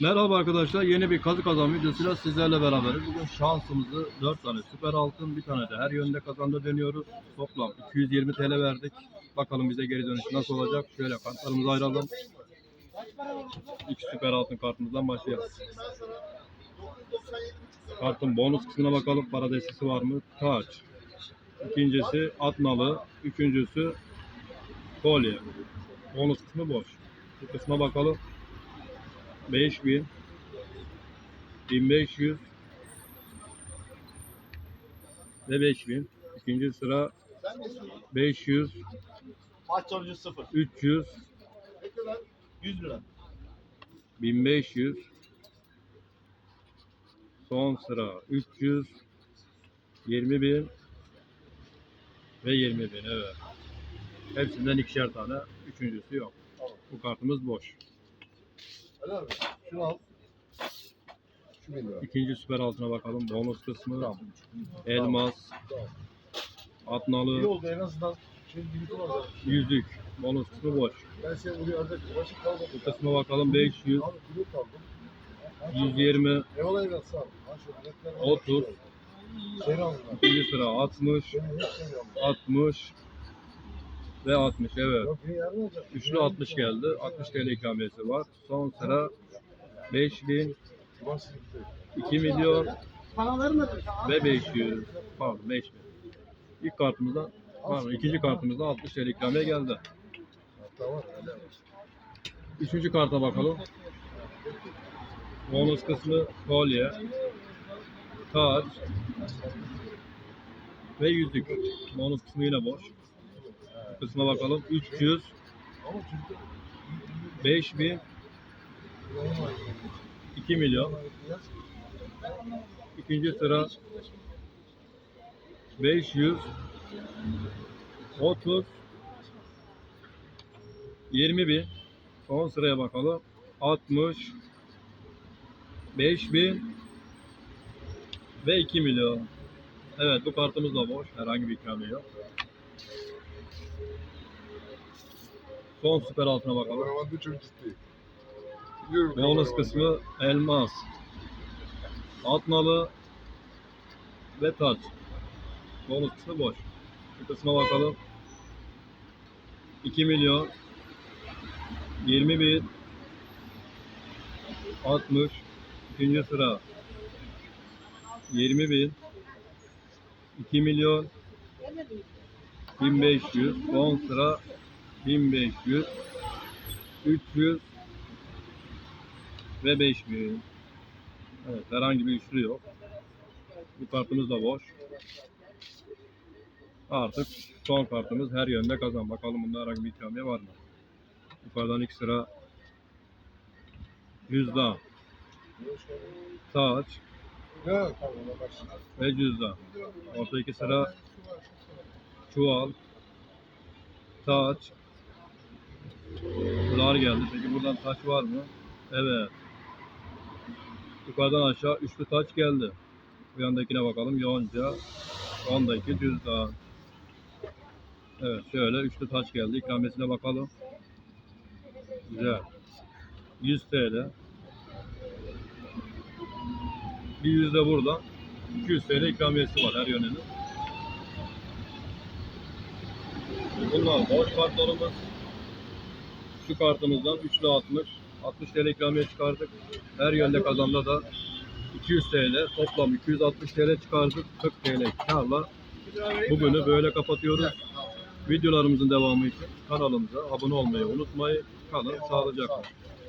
Merhaba arkadaşlar. Yeni bir kazı kazan videosuyla sizlerle beraberiz. Bugün şansımızı 4 tane süper altın, bir tane de her yönde kazanda dönüyoruz. Toplam 220 TL verdik. Bakalım bize geri dönüş nasıl olacak. Şöyle kartlarımızı ayıralım. İlk süper altın kartımızdan başlayalım. Kartın bonus kısmına bakalım. Para destesi var mı? Taç. İkincisi atnalı. Üçüncüsü kolye. Bonus kısmı boş. Bu kısma bakalım. 5000 1500 ve 5000. İkinci sıra 500 Maç sonucu 0. 300 Ne kadar? 100 lira. 1500 son sıra 300 20000 ve 20000 evet. Hepsinden ikişer tane. Üçüncüsü yok. Bu kartımız boş. Helal mi? Şunu al. Şu bin lira. İkinci süper altına bakalım. Bonus kısmı. Tamam. Elmas. Tamam. Atnalı. İyi oldu en azından. Şimdi bir var. Yüzük. Bonus kısmı boş. Ben seni buraya arada uğraşıp kalmadım. Bu kısma bakalım 500, Abi kilo kaldım. 120, Eyvallah eyvallah sağ ol. Ha şu biletler var. Otur. Seni aldım. ikinci sıra 60, Seni hep seni aldım. 60 ve 60 evet. Üçlü 60 geldi. 60 TL ikramiyesi var. Son sıra 5000, Cumartesi gitti. 2 milyon ve 500. Pardon 5000. İlk kartımızda pardon ikinci kartımızda 60 TL ikramiye geldi. Üçüncü karta bakalım. Bonus kısmı kolye, taç ve yüzük. Bonus kısmı yine boş. Kısma bakalım. 300, Ama çocuklar 5000, 2 milyon. İkinci sıra 500, 30, 20 bin. Son sıraya bakalım. 60, 5000 ve 2 milyon. Evet bu kartımız da boş. Herhangi bir ikramiye yok. Son süper altına bakalım. Karavandı çok ciddi. Biliyorum. Bonus kısmı elmas, atnalı ve taç. Bonus kısmı boş. Bu kısma bakalım. 2 milyon 20 bin 60 ikinci sıra 20 bin 2 milyon 1500 son sıra 1500 300 ve 5000. Evet herhangi bir üçlü yok. Bu kartımız da boş. Artık son kartımız her yönde kazan. Bakalım bunda herhangi bir ikramiye var mı? Yukarıdan ilk sıra cüzdan, başla. ve cüzdan. Orta iki sıra çuval, taç, zar geldi. Peki buradan taç var mı? Evet. Yukarıdan aşağı üçlü taç geldi. Bu yandakine bakalım. Yonca, ondaki cüzdan. Evet şöyle üçlü taç geldi. İkramiyesine bakalım. Güzel. 100 TL. Bir yüz de burada. 200 TL ikramiyesi var her yönünün. Bunlar boş kartlarımız. Şu kartımızdan üçlü 60. 60 TL ikramiye çıkardık. Her yönde kazanda da 200 TL. Toplam 260 TL çıkardık. 40 TL karla bugünü böyle kapatıyoruz. Videolarımızın devamı için kanalımıza abone olmayı unutmayın. Kalın sağlıcakla.